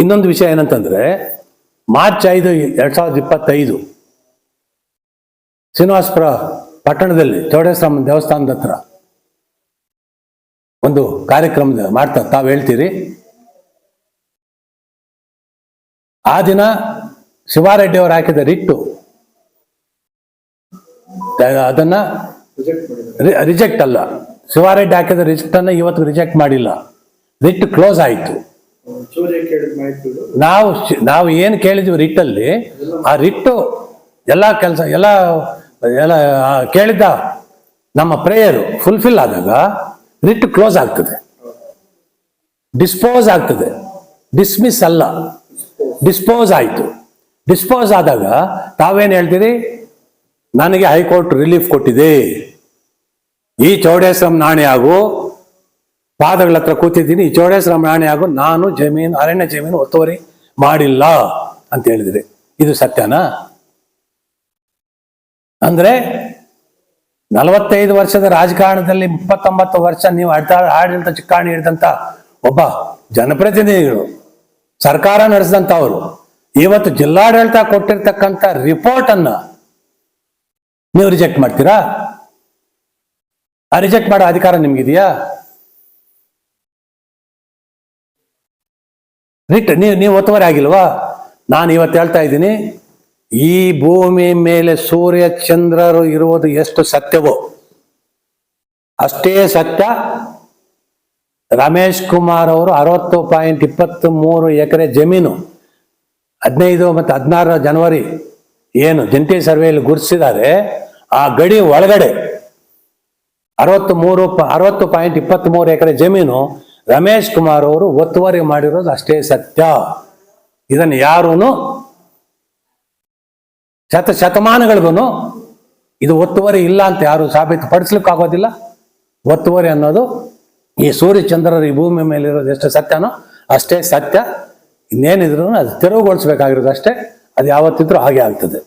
ಇನ್ನೊಂದು ವಿಷಯ ಏನಂತಂದ್ರೆ, ಮಾರ್ಚ್ ಐದು, ಎರಡ್ ಸಾವಿರದ ಇಪ್ಪತ್ತೈದು, ಶ್ರೀನಿವಾಸಪುರ ಪಟ್ಟಣದಲ್ಲಿ ಚೌಡೇಶ್ವರಮ್ಮ ದೇವಸ್ಥಾನದ ಹತ್ರ ಒಂದು ಕಾರ್ಯಕ್ರಮದ ಮಾಡ್ತಾ ತಾವು ಹೇಳ್ತೀರಿ. ಆ ದಿನ ಶಿವಾರೆಡ್ಡಿ ಅವರು ಹಾಕಿದ ರಿಟ್ಟು ಅದನ್ನ ರಿಜೆಕ್ಟ್ ಅಲ್ಲ, ಶಿವಾರೆಡ್ಡಿ ಹಾಕಿದ ರಿಜೆಕ್ಟ್ ಅನ್ನ ಇವತ್ತು ರಿಜೆಕ್ಟ್ ಮಾಡಿಲ್ಲ, ರಿಟ್ ಕ್ಲೋಸ್ ಆಯಿತು. ನಾವು ನಾವು ಏನು ಕೇಳಿದ್ವಿ ರಿಟ್ಟಲ್ಲಿ, ಆ ರಿಟ್ಟು ಎಲ್ಲ ಕೆಲಸ, ಎಲ್ಲ ಎಲ್ಲ ಕೇಳಿದ್ದ ನಮ್ಮ ಪ್ರೇಯರು ಫುಲ್ಫಿಲ್ ಆದಾಗ ರಿಟ್ ಕ್ಲೋಸ್ ಆಗ್ತದೆ. ಡಿಸ್ಪೋಸ್ ಆಗ್ತದೆ. ಡಿಸ್ಮಿಸ್ ಅಲ್ಲ. ಡಿಸ್ಪೋಸ್ ಆಯಿತು. ಡಿಸ್ಪೋಸ್ ಆದಾಗ ತಾವೇನು ಹೇಳ್ತೀರಿ? ನನಗೆ ಹೈಕೋರ್ಟ್ ರಿಲೀಫ್ ಕೊಟ್ಟಿದೆ. ಈ ಚೌಡೇಶ್ವರಂ ನಾಣೆ ಹಾಗೂ ಪಾದಗಳ ಹತ್ರ ಕೂತಿದ್ದೀನಿ ಈ ಚೌಡೇಶ್ವರಂ ಹಾಗೂ ನಾನು ಜಮೀನು, ಅರಣ್ಯ ಜಮೀನು ಒತ್ತುವರಿ ಮಾಡಿಲ್ಲ ಅಂತ ಹೇಳಿದ್ರಿ, ಇದು ಸತ್ಯನಾ? ಅಂದ್ರೆ ನಲವತ್ತೈದು ವರ್ಷದ ರಾಜಕಾರಣದಲ್ಲಿ ಇಪ್ಪತ್ತೊಂಬತ್ತು ವರ್ಷ ನೀವು ಆಡ್ತಾ, ಆಡಳಿತ ಚಿಕ್ಕಾಣಿ ಹಿಡಿದಂತ ಒಬ್ಬ ಜನಪ್ರತಿನಿಧಿಗಳು, ಸರ್ಕಾರ ನಡೆಸಿದಂತ ಅವರು, ಇವತ್ತು ಜಿಲ್ಲಾಡಳಿತ ಕೊಟ್ಟಿರ್ತಕ್ಕಂಥ ರಿಪೋರ್ಟ್ ಅನ್ನ ನೀವು ರಿಜೆಕ್ಟ್ ಮಾಡ್ತೀರಾ? ರಿಜೆಕ್ಟ್ ಮಾಡೋ ಅಧಿಕಾರ ನಿಮ್ಗಿದೆಯಾ? ರಿಟ್ ನೀವು ನೀವು ಒತ್ತುವರಿ ಆಗಿಲ್ವಾ? ನಾನು ಇವತ್ತು ಹೇಳ್ತಾ ಇದ್ದೀನಿ, ಈ ಭೂಮಿ ಮೇಲೆ ಸೂರ್ಯ ಚಂದ್ರರು ಇರುವುದು ಎಷ್ಟು ಸತ್ಯವೋ? ಅಷ್ಟೇ ಸತ್ಯ. ರಮೇಶ್ ಕುಮಾರ್ ಅವರು ಅರವತ್ತು ಪಾಯಿಂಟ್ ಇಪ್ಪತ್ತ್ ಮೂರು ಎಕರೆ ಜಮೀನು, ಹದಿನೈದು ಮತ್ತು ಹದಿನಾರು ಜನವರಿ ಏನು ಜಂಟಿ ಸರ್ವೆಯಲ್ಲಿ ಗುರುತಿಸಿದ್ದಾರೆ. ಆ ಗಡಿ ಒಳಗಡೆ ಅರವತ್ತು ಮೂರು ಅರವತ್ತು ಪಾಯಿಂಟ್ ಇಪ್ಪತ್ತ್ ಮೂರು ಎಕರೆ ಜಮೀನು ರಮೇಶ್ ಕುಮಾರ್ ಅವರು ಒತ್ತುವರಿ ಮಾಡಿರೋದು ಅಷ್ಟೇ ಸತ್ಯ. ಇದನ್ನು ಯಾರೂ ಶತ ಶತಮಾನಗಳಿಗೂ ಇದು ಒತ್ತುವರಿ ಇಲ್ಲ ಅಂತ ಯಾರು ಸಾಬೀತುಪಡಿಸ್ಲಿಕ್ಕೆ ಆಗೋದಿಲ್ಲ ಒತ್ತುವರಿ ಅನ್ನೋದು ಈ ಸೂರ್ಯಚಂದ್ರರು ಈ ಭೂಮಿ ಮೇಲೆ ಇರೋದು ಎಷ್ಟು ಸತ್ಯನೋ ಅಷ್ಟೇ ಸತ್ಯ. ಇನ್ನೇನಿದ್ರು ಅದು ತೆರವುಗೊಳಿಸ್ಬೇಕಾಗಿರೋದು ಅಷ್ಟೇ. ಅದು ಯಾವತ್ತಿದ್ರೂ ಹಾಗೆ ಆಗ್ತದೆ.